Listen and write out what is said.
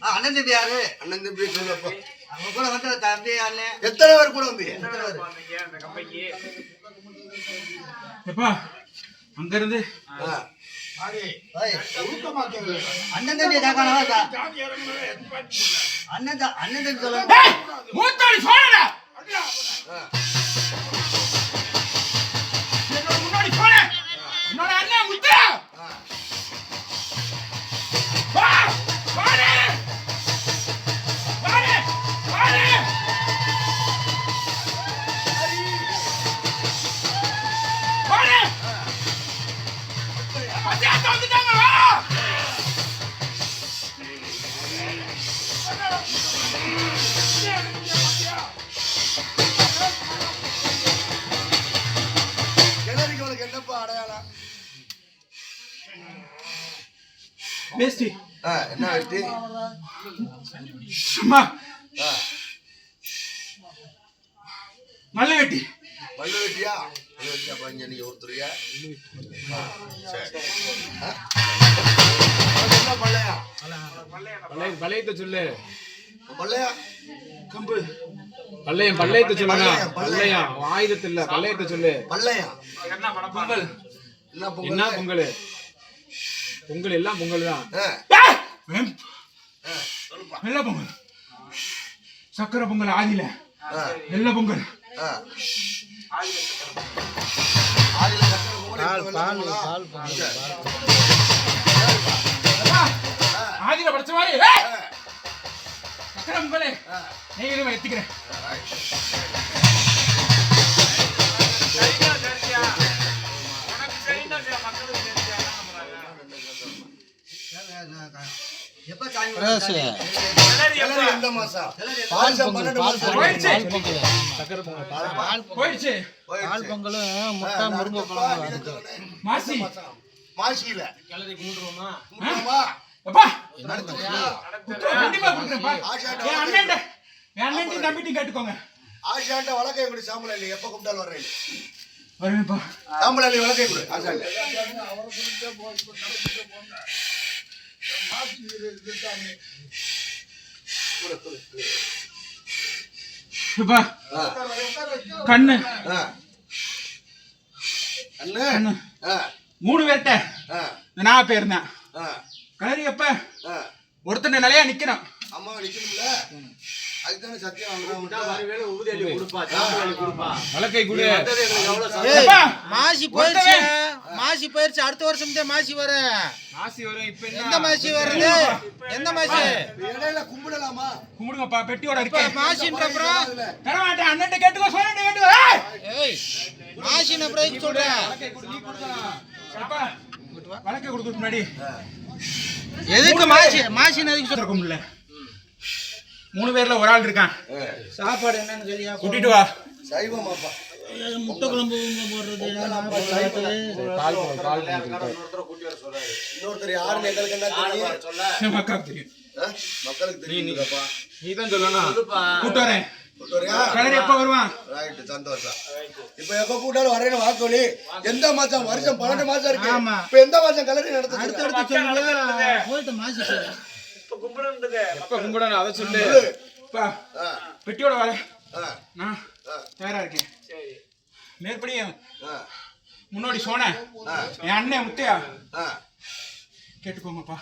ஆ, அண்ணன் தம்பி யாரு? அண்ணன் தம்பி சொல்லுப்பா. அவங்க கூட வந்து தம்பி அண்ணன் எத்தனை பேர் கூட வந்தீங்க? எப்பா அங்க இருந்து அண்ணன் தம்பி அண்ணன் தம்பி மூத்தாடி சோழடா ஆ, என்ன வெட்டி? சும்மா. மல்ல வெட்டி. பல்லு வெட்டியா? பல்லு வெட்டியா? பஞ்ச நீ ஒருத்தரியா பள்ளையத்தை சொல்லு. பல்லையா கம்பு. பள்ளையம் பள்ளையத்தை சொல்லுங்க பள்ளையம், பள்ளையம். பள்ளையம் ஆயுதத்து இல்ல. பள்ளையத்தை சொல்லு. பல்லையா பொங்கல். என்ன பொங்கல்? என்ன பொங்கல்? பொங்கல் எல்லாம் பொங்கல் தான். வெள்ளை பொங்கல். சக்கரை பொங்கல் ஆதியில. ஆ, வெள்ளை பொங்கல். ஆதியில படிச்ச மாதிரி. நீங்களும் எத்திக்கிறேன் போயிடுச்சு. பொங்கலும் முட்டை முருங்கை குழம்பு. மாசி. மாசியில. கிளறி? அப்பா. கண்டிப்பா என் அண்ணன் என் அண்ணன் தம்பிட்டு கேட்டுக்கோங்க. ஆஷாட்ட வழக்கை கொடு சாம்பல் இல்லை எப்ப கூப்பிட்டாலும் வர்றேன். வருவேன்ப்பா சாம்பல் இல்லை வழக்கை கொடு கண்ணு. கண்ணு. மூணு பேர்கிட்ட ஆ, நான் போயிருந்தேன் ஆ, கலரி எப்ப? ஆ. ஒருத்தனை நிலையா நிக்கணும். அம்மா நிக்கணும்ல? அதுதானே சத்தியம் வழக்கை கொடு. மாசி போயிருச்சு மாசி போயிருச்சு அடுத்த வருஷம் தான் மாசி வர. மாசி வரும் இப்ப எந்த மாசி வருது? எந்த மாசி? இடையில கும்பிடலாமா? கும்பிடுங்கப்பா பெட்டியோட இப்ப இருக்கேன் மாசின்ற அப்புறம்? தர மாட்டேன் அண்ணன் கேட்டுக்கோ சொல்ல கேட்டுக்கோ ஏய்! மாசின அப்புறம் எதுக்கு சொல்ற? வழக்கை கொடு, நீ கொடுக்கலாம். அப்பா, வழக்கை கொடுக்கறதுக்கு முன்னாடி. எதுக்கு மாசி மாசின எதுக்கு சொல்ற? இருக்க முடியல. மூணு பேர்ல ஒரு ஆள் இருக்கான். சாப்பாடு என்னன்னு சொல்லியா கூட்டிட்டு வா. சைவமாப்பா. முட்டை குழம்பு போடுறது இன்னொருத்தர் யாருன்னு எங்களுக்கு என்ன தெரியும்? தெரியும்? மக்களுக்கு தெரியுங்கப்பா நீ. தான் சொல்லணும். கூட்டு வரேன். ஒருத்தரையா கலரி எப்ப வருவான்? ரைட் சந்தோஷம். இப்ப எப்ப கூட்டாலும் வரேன்னு வாக்கோலி எந்த மாசம்? வருஷம் பன்னெண்டு மாசம் இருக்கு. இப்ப எந்த மாசம் கலரி நடத்துறது? அடுத்தடுத்து சொல்லுங்க போயிட்டு எப்ப கும்பிடணும்? அதை சொல்லு. அப்பா, ஆ, பெட்டியோட வர நான் தயாரா இருக்கேன். மேற்படி ஆ, முன்னாடி சோன. என் அண்ணன் முத்தையா. கேட்டுக்கோங்கப்பா?